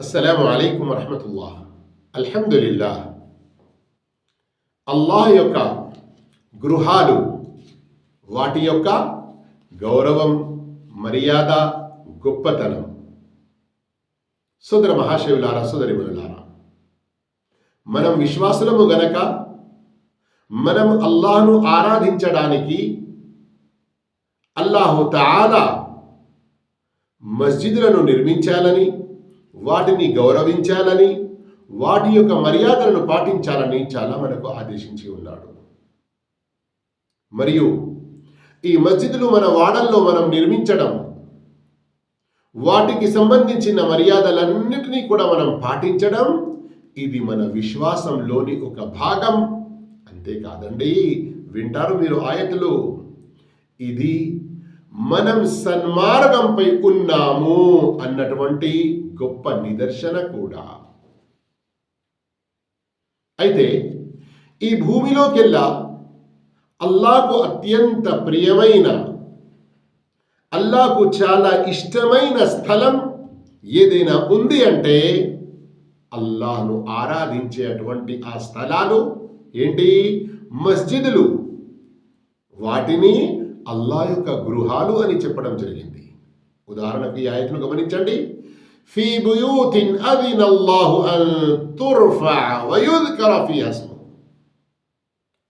అస్సలం అలైకుం వరహమతుల్లా అల్హమ్దులిల్లా అల్లాహ్ యొక్క గృహాలు వాటి యొక్క గౌరవం మర్యాద గొప్పతనం. సుదర మహాశివులారా సుదరిమనులారా మనం విశ్వాసులము గనక మనం అల్లాహ్ను ఆరాధించడానికి అల్లాహు తాలా మస్జిదులను నిర్మించాలని వాటిని గౌరవించాలని వాటి యొక్క మర్యాదలను పాటించాలని చాలా మనకు ఆదేశించి ఉన్నాడు. మరియు ఈ మస్జిదులు మన వాడల్లో మనం నిర్మించడం వాటికి సంబంధించిన మర్యాదలన్నిటినీ కూడా మనం పాటించడం ఇది మన విశ్వాసంలోని ఒక భాగం. అంతేకాదండి వింటారు మీరు ఆయతలు ఇది మనం సన్మార్గంపై ఉన్నాము అన్నటువంటి గొప్ప నిదర్శన కూడా. అయితే ఈ భూమిలోకెల్లా అల్లాకు అత్యంత ప్రియమైన అల్లాకు చాలా ఇష్టమైన స్థలం ఏదైనా ఉంది అంటే అల్లాహను ఆరాధించేటువంటి ఆ స్థలాలు ఏంటి? మస్జిదులు. వాటిని అల్లా యొక్క గృహాలు అని చెప్పడం జరిగింది. ఉదాహరణకు ఈ ఆయతను గమనించండి. ఫీ బుయూతిన్ అదినల్లాహు అన్ తుర్ఫా వయుద్కర ఫీ హస్ము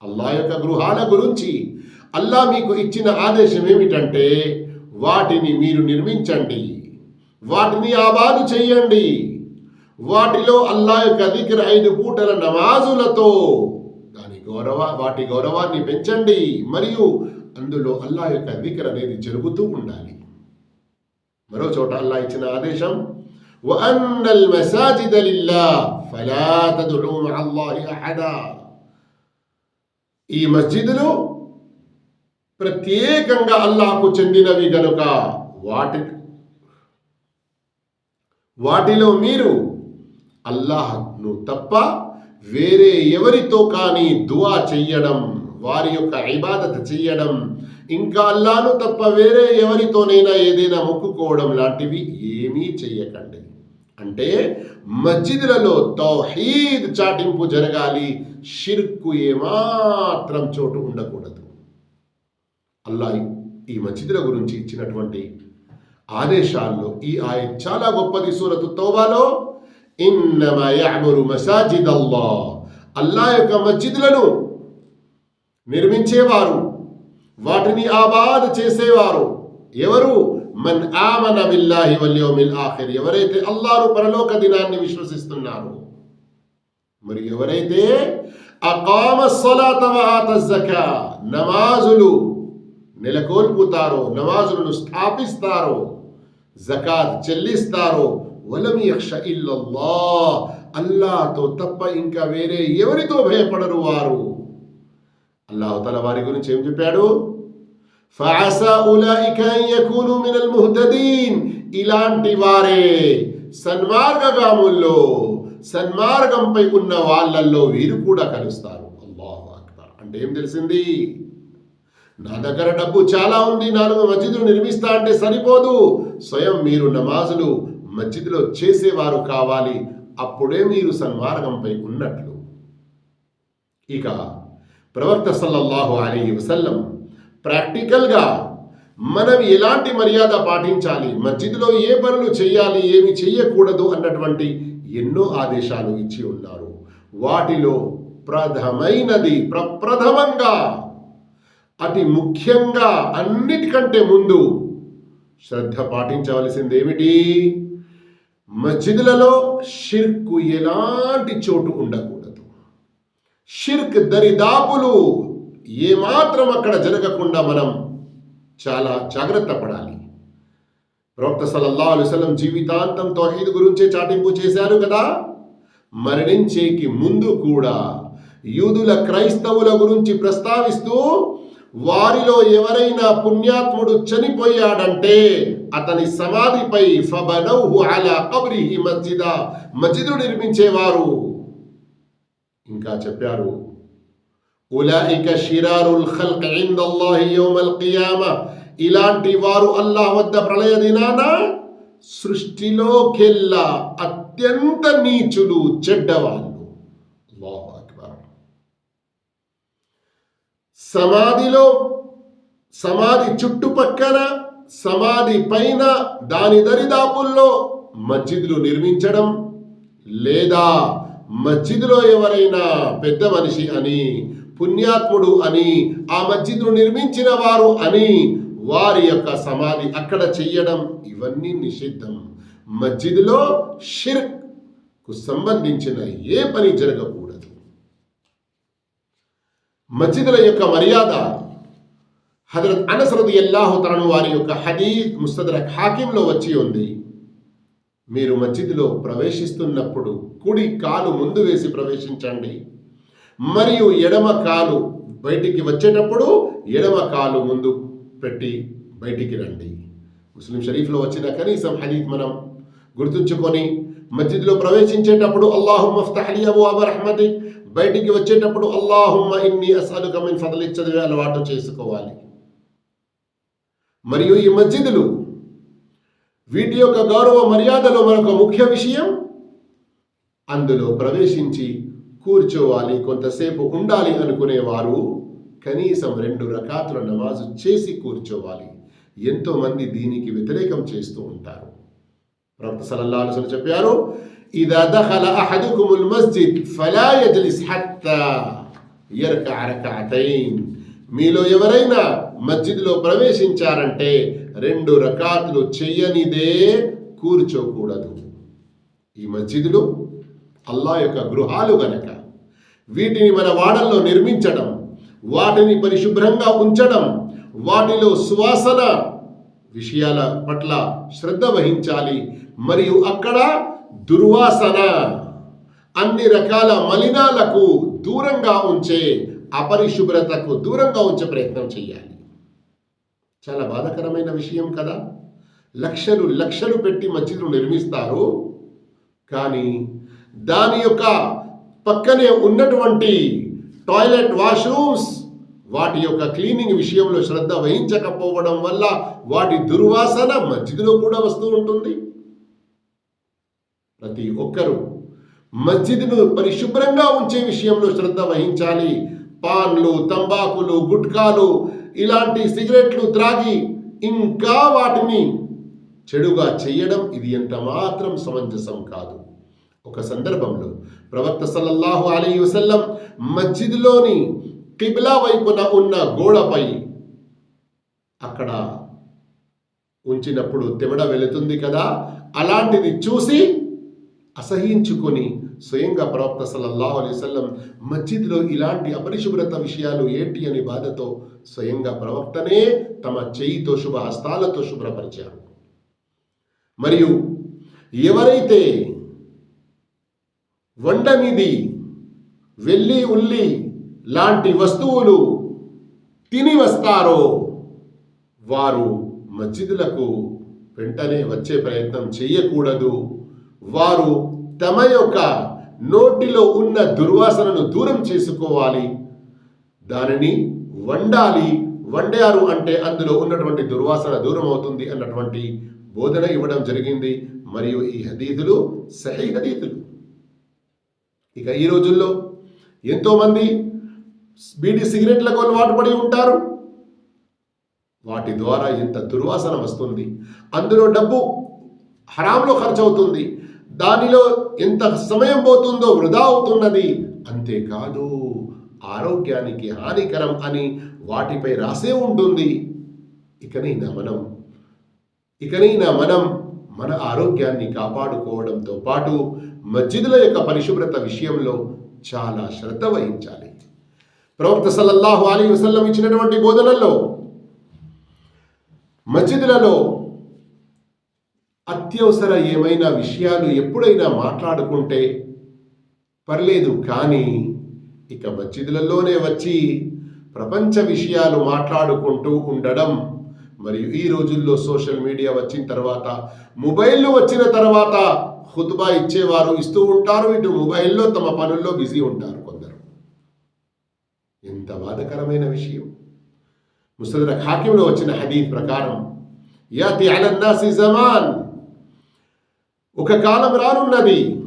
అల్లా యొక్క గృహాల గురించి అల్లా మీకు ఇచ్చిన ఆదేశం ఏమిటంటే వాటిని మీరు నిర్మించండి వాటిని ఆబాదు చెయ్యండి వాటిలో అల్లా యొక్క దిక్ర ఐదు పూటల నమాజులతో దాని గౌరవ వాటి గౌరవాన్ని పెంచండి. మరియు అందులో అల్లా యొక్క దిక్ర అనేది జరుగుతూ ఉండాలి. మరో చోట అల్లా ఇచ్చిన ఆదేశం وأن المساجد لله فلا تدعوا مع الله أحدا ఈ మస్జిదులు ప్రత్యేకంగా అల్లాహకు చెందినవి గనుక వాటి వాటిలో మీరు అల్లాహ్ను తప్ప వేరే ఎవరితో కానీ దువా చెయ్యడం వారి యొక్క ఇబాదత చెయ్యడం ఇంకా అల్లాను తప్ప వేరే ఎవరితోనైనా ఏదైనా మొక్కుకోవడం లాంటివి ఏమీ చెయ్యకండి అంటే మస్జిద్లలో తౌహీద్ చాటింపు జరగాలి షిర్కు ఏమాత్రం చోటు ఉండకూడదు. అల్లా ఈ మస్జిద్ల గురించి ఇచ్చినటువంటి ఆదేశాల్లో ఈ ఆయ చాలా గొప్పది. సూరతు తోబాలో ఇన్నమా మసాజిద్ అల్లా అల్లా యొక్క మస్జిద్లను నిర్మించేవారు వాటిని ఆబాద్ చేసేవారు. ఎవరు? మన్ ఆమన బిల్లాహి వల్యోమిల్ ఆఖిర్. ఎవరైతే అల్లాహను పరలోక దినాన్ని విశ్వసిస్తున్నారు మరి ఎవరైతే అకామ సలాత ఆత జకా నమాజులు నెలకొల్పుతారో నమాజులను స్థాపిస్తారో జకాత్ చెల్లిస్తారో వలం యక్ష ఇల్లల్లా అల్లాతో తప్ప ఇంకా వేరే ఎవరితో భయపడరు వారు? అల్లాహతల వారి గురించి ఏం చెప్పాడు? ఫఅసా ఉలైక అన్ యకూను మినల్ ముహ్తదీన్. ఇలాంటి వారే సన్మార్గగాముల్లో సన్మార్గంపై ఉన్న వాళ్ళల్లో వీరు కూడా కలుస్తారు. అల్లాహు అక్బర్. అంటే ఏం తెలిసింది? నా దగ్గర డబ్బు చాలా ఉంది నాలుగు మస్జిదులు నిర్మిస్తా అంటే సరిపోదు. స్వయం మీరు నమాజులు మస్జిద్లో చేసేవారు కావాలి. అప్పుడే మీరు సన్మార్గంపై ఉన్నట్లు. ఇక ప్రవక్త సల్లల్లాహు అలీ వసల్లం ప్రాక్టికల్గా మనం ఎలాంటి మర్యాద పాటించాలి? మస్జిద్లో ఏ పనులు చేయాలి? ఏమి చేయకూడదు? అన్నటువంటి ఎన్నో ఆదేశాలు ఇచ్చి ఉన్నారు. వాటిలో ప్రథమైనది ప్రప్రథమంగా అతి ముఖ్యంగా అన్నిటికంటే ముందు శ్రద్ధ పాటించవలసింది ఏమిటి మస్జిదులలో షిర్కు ఎలాంటి చోటు ఉండకూడదు. షిర్క్ దరిదాపులు ఏమాత్రం అక్కడ జరగకుండా మనం చాలా జాగ్రత్త పడాలి. ప్రవక్త సలల్లా అలుసలం జీవితాంతం తోహీద్ గురించే చాటింపు చేశారు కదా? మరణించేకి ముందు కూడా యూదుల క్రైస్తవుల గురించి ప్రస్తావిస్తూ వారిలో ఎవరైనా పుణ్యాత్ముడు చనిపోయాడంటే అతని సమాధిపై ఫబనౌహు అలా కబ్రిహి మస్జిద మస్జిదు నిర్మించేవారు. ఇంకా చెప్పారు ఉలాయిక షిరారుల్ ఖల్క్ ఇందల్లాహి యౌమల్ ఖియామ ఇలాంటి వారు అల్లాహ్ వద్ద ప్రళయ దినాన సృష్టిలోకెల్లా అత్యంత నీచులు చెడ్డవాళ్ళు. అల్లాహు అక్బర్. సమాధిలో సమాధి చుట్టుపక్కన సమాధి పైన దాని దరిదాపుల్లో మస్జిద్లు నిర్మించడం లేదా మస్జిద్లో ఎవరైనా పెద్ద మనిషి అని పుణ్యాత్ముడు అని ఆ మస్జిద్ను నిర్మించిన వారు అని వారి యొక్క సమాధి అక్కడ చెయ్యడం ఇవన్నీ నిషిద్ధం. మస్జిద్లో షిర్క్కు సంబంధించిన ఏ పని జరగకూడదు. మస్జిదుల యొక్క మర్యాద హజరత్ అనసరది ఎల్లాహు తనను వారి యొక్క హదీద్ ముస్తదరక్ హాకింలో వచ్చి ఉంది. మీరు మస్జిద్లో ప్రవేశిస్తున్నప్పుడు కుడి కాలు ముందు వేసి ప్రవేశించండి. మరియు ఎడమ కాలు బయటికి వచ్చేటప్పుడు ఎడమ కాలు ముందు పెట్టి బయటికి రండి. ముస్లిం షరీఫ్లో వచ్చిన కనీసం హదీత్ మనం గుర్తుంచుకొని మస్జిద్లో ప్రవేశించేటప్పుడు అల్లాహుమ్మ మఫ్తహలి అబు అబ రహ్మతి బయటికి వచ్చేటప్పుడు అల్లాహుమ్మ ఇన్ని అసలు గమని ఫదలి చదివే అలవాటు చేసుకోవాలి. మరియు ఈ మస్జిద్లు వీటి యొక్క గౌరవ మర్యాదలో మరొక ముఖ్య విషయం అందులో ప్రవేశించి కూర్చోవాలి కొంతసేపు ఉండాలి అనుకునేవారు కనీసం రెండు రకాతుల నమాజు చేసి కూర్చోవాలి. ఎంతోమంది దీనికి వ్యతిరేకం చేస్తూ ఉంటారు. ప్రవక్త సల్లల్లాహు అలైహి చెప్పారు ఇదా దఖల అహదుకుముల్ మస్జిద్ ఫలా యజ్లిస్ హత్తా యర్కఅ రకఅతైన్ మీలో ఎవరైనా మస్జిద్లో ప్రవేశించారంటే రెండు రకాతులు చెయ్యనిదే కూర్చోకూడదు. ఈ మస్జిద్లో అల్లా యొక్క గృహాలు గనక. వీటిని మన వాడల్లో నిర్మించడం వాటిని పరిశుభ్రంగా ఉంచడం వాటిలో సువాసన విషయాల పట్ల శ్రద్ధ వహించాలి. మరియు అక్కడ దుర్వాసన అన్ని రకాల మలినాలకు దూరంగా ఉంచే అపరిశుభ్రతకు దూరంగా ఉంచే ప్రయత్నం చేయాలి. చాలా బాధాకరమైన విషయం కదా. లక్షలు లక్షలు పెట్టి మస్జిద్ను నిర్మిస్తారు. కానీ దాని యొక్క పక్కనే ఉన్నటువంటి టాయిలెట్ వాష్రూమ్స్ వాటి యొక్క క్లీనింగ్ విషయంలో శ్రద్ధ వహించకపోవడం వల్ల వాటి దుర్వాసన మస్జిద్లో కూడా వస్తూ ఉంటుంది. ప్రతి ఒక్కరూ మస్జిద్ను పరిశుభ్రంగా ఉంచే విషయంలో శ్రద్ధ వహించాలి. పాన్లు తంబాకులు గుట్కాలు ఇలాంటి సిగరెట్లు త్రాగి ఇంకా వాటిని చెడుగా చేయడం ఇది ఎంత మాత్రం సమంజసం కాదు. ఒక సందర్భంలో ప్రవక్త సల్లల్లాహు అలీ వసల్లం మస్జిద్లోని కిబ్లా వైపున ఉన్న గోడపై అక్కడ ఉంచినప్పుడు తెమడ వెళుతుంది కదా అలాంటిది చూసి అసహించుకొని స్వయంగా ప్రవక్త సల్లల్లాహు అలైహి వసల్లం మస్జిద్లో ఇలాంటి అపరిశుభ్రత విషయాలు ఏంటి అని బాధతో స్వయంగా ప్రవక్తనే తమ చేయితో శుభ హస్తాలతో శుభ్రపరిచారు. మరియు ఎవరైతే వండనిది వెల్లి ఉల్లి లాంటి వస్తువులు తిని వస్తారో వారు మస్జిదులకు వెంటనే వచ్చే ప్రయత్నం చేయకూడదు. వారు తమ యొక్క నోటిలో ఉన్న దుర్వాసనను దూరం చేసుకోవాలి. దానిని వండాలి. వండారు అంటే అందులో ఉన్నటువంటి దుర్వాసన దూరం అవుతుంది అన్నటువంటి బోధన ఇవ్వడం జరిగింది. మరియు ఈ హదీదులు సహీ హదీదులు ఇక ఈ రోజుల్లో ఎంతోమంది బీడీ సిగరెట్లకు అలవాటు పడి ఉంటారు. వాటి ద్వారా ఎంత దుర్వాసన వస్తుంది. అందులో డబ్బు హరాంలో ఖర్చు అవుతుంది దానిలో ఎంత సమయం పోతుందో వృధా అవుతున్నది. అంతేకాదు ఆరోగ్యానికి హానికరం అని వాటిపై రాసే ఉంటుంది. ఇకనైనా మనం ఇకనైనా మనం మన ఆరోగ్యాన్ని కాపాడుకోవడంతో పాటు మస్జిదుల యొక్క పరిశుభ్రత విషయంలో చాలా శ్రద్ధ వహించాలి. ప్రవక్త సల్లల్లాహు అలీ వసల్లం ఇచ్చినటువంటి బోధనల్లో మస్జిదులలో అత్యవసర ఏమైనా విషయాలు ఎప్పుడైనా మాట్లాడుకుంటే పర్లేదు కానీ ఇక మస్జిదులలోనే వచ్చి ప్రపంచ విషయాలు మాట్లాడుకుంటూ ఉండడం మరియు ఈ రోజుల్లో సోషల్ మీడియా వచ్చిన తర్వాత మొబైల్ వచ్చిన తర్వాత ఖుతుబా ఇచ్చేవారు ఇస్తూ ఉంటారు ఇటు మొబైల్లో తమ పనుల్లో బిజీ ఉంటారు కొందరు. ఎంత బాధకరమైన విషయం. ముసదర హాకింలో వచ్చిన హదీఫ్ ప్రకారం యాతి అలన్నాసి జమాన్. ఒక కాలం రానున్నది.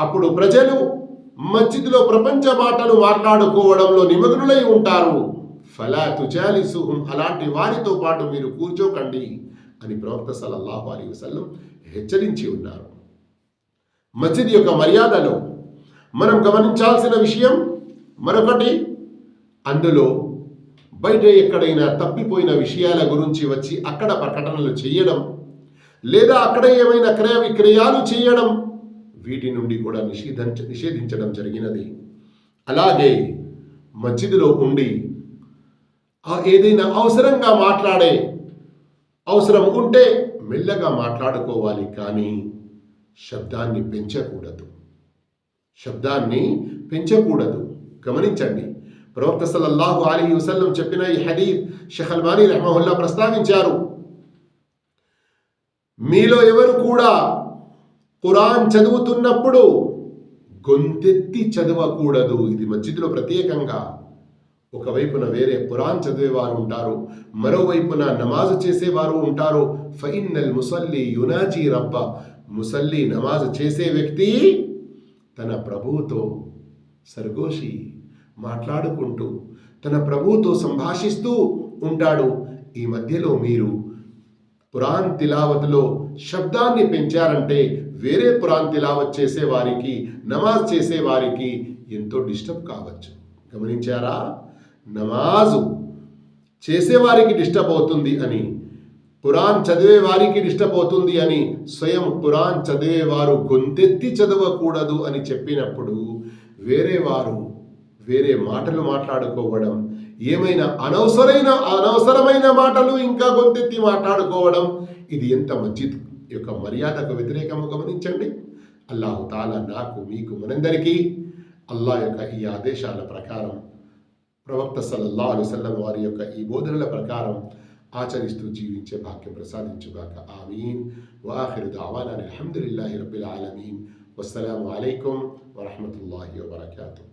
అప్పుడు ప్రజలు మస్జిద్లో ప్రపంచ మాటలు మాట్లాడుకోవడంలో నిమగ్నులై ఉంటారు. ఫలా తుజాలిసుహుం అలాంటి వారితో పాటు మీరు కూర్చోకండి అని ప్రవక్త సలల్లాహు అలీ వసల్లం హెచ్చరించి ఉన్నారు. మస్జిద్ యొక్క మర్యాదలో మనం గమనించాల్సిన విషయం మరొకటి అందులో బయట ఎక్కడైనా తప్పిపోయిన విషయాల గురించి వచ్చి అక్కడ ప్రకటనలు చేయడం లేదా అక్కడ ఏమైనా క్రయ విక్రయాలు చేయడం వీటి నుండి కూడా నిషేధించ నిషేధించడం జరిగినది. అలాగే మస్జిద్లో ఉండి ఏదైనా అవసరంగా మాట్లాడే అవసరం ఉంటే మెల్లగా మాట్లాడుకోవాలి కానీ శబ్దాన్ని పెంచకూడదు. శబ్దాన్ని పెంచకూడదు. గమనించండి. ప్రవక్త సల్లల్లాహు అలీ వసల్లం చెప్పిన ఈ హదీఫ్ షహల్మాని రహమహుల్లా ప్రస్తావించారు. మీలో ఎవరు కూడా ఖురాన్ చదువుతున్నప్పుడు గొంతెత్తి చదవకూడదు. ఇది మస్జిద్లో ప్రత్యేకంగా ఒకవైపున వేరే పురాణ్ చదివేవారు ఉంటారు మరోవైపున నమాజు చేసేవారు ఉంటారు. ఫైనల్ ముసల్లి యునాజీ రబ్బ. ముసల్లి నమాజ్ చేసే వ్యక్తి తన ప్రభువుతో సర్గోషి మాట్లాడుకుంటూ తన ప్రభువుతో సంభాషిస్తూ ఉంటాడు. ఈ మధ్యలో మీరు పురాణ్ తిలావత్లో శబ్దాన్ని పెంచారంటే వేరే పురాణ్ తిలావత్ చేసే వారికి నమాజ్ చేసే వారికి ఎంతో డిస్టర్బ్ కావచ్చు. గమనించారా? నమాజు చేసేవారికి డిస్టర్బ్ అవుతుంది అని ఖురాన్ చదివే వారికి డిస్టర్బ్ అవుతుంది అని స్వయం ఖురాన్ చదివేవారు గొంతెత్తి చదవకూడదు అని చెప్పినప్పుడు వేరే వారు వేరే మాటలు మాట్లాడుకోవడం ఏమైనా అనవసరమైన అనవసరమైన మాటలు ఇంకా గొంతెత్తి మాట్లాడుకోవడం ఇది ఎంత మంచిది యొక్క మర్యాదకు వ్యతిరేకము గమనించండి. అల్లాహు తాలా నాకు మీకు మనందరికీ అల్లా యొక్క ఈ ఆదేశాల ప్రకారం ప్రవక్త సల్లల్లా అలుసల్లం వారి యొక్క ఈ బోధనల ప్రకారం ఆచరిస్తూ జీవించే భాగ్యం ప్రసాదించుగాక. ఆమీన్. వాహిరు దావానా అల్హమ్దులిల్లాహి రబ్బిల్ ఆలమీన్. వస్సలాము అలైకుం వరహమతుల్లాహి వబర్కాతుహు